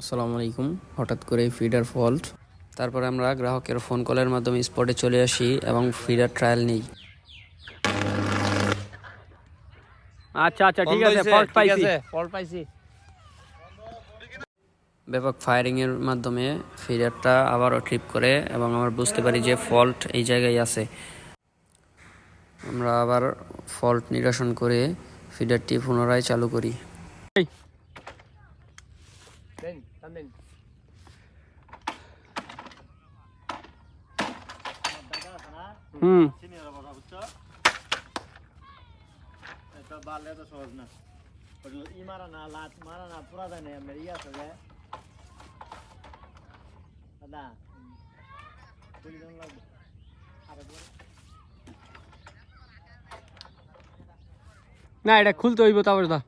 আসসালামু আলাইকুম। হঠাৎ করে ফিডার ফল্ট। তারপরে আমরা গ্রাহকের ফোন কলের মাধ্যমে স্পটে চলে আসি এবং ফিডার ট্রায়াল নিই। আচ্ছা আচ্ছা ঠিক আছে ফল্ট পাইছি। ফল্ট পাইছি। ব্যাপক ফায়ারিং এর মাধ্যমে ফিডারটা আবারও ট্রিপ করে এবং আমরা বুঝতে পারি যে ফল্ট এই জায়গায় আছে। আমরা আবার ফল্ট নিরসন করে ফিডারটি পুনরায় চালু করি। দেন টান দেন হুম এটা বাড়লে তো সহজ না ওগুলো ই মারা না লাত মারা না পুরা যায় না এমনি ই আছে যে দাদা লাগবে আরেকবার না এটা খুলতে হইব তারপরে দা।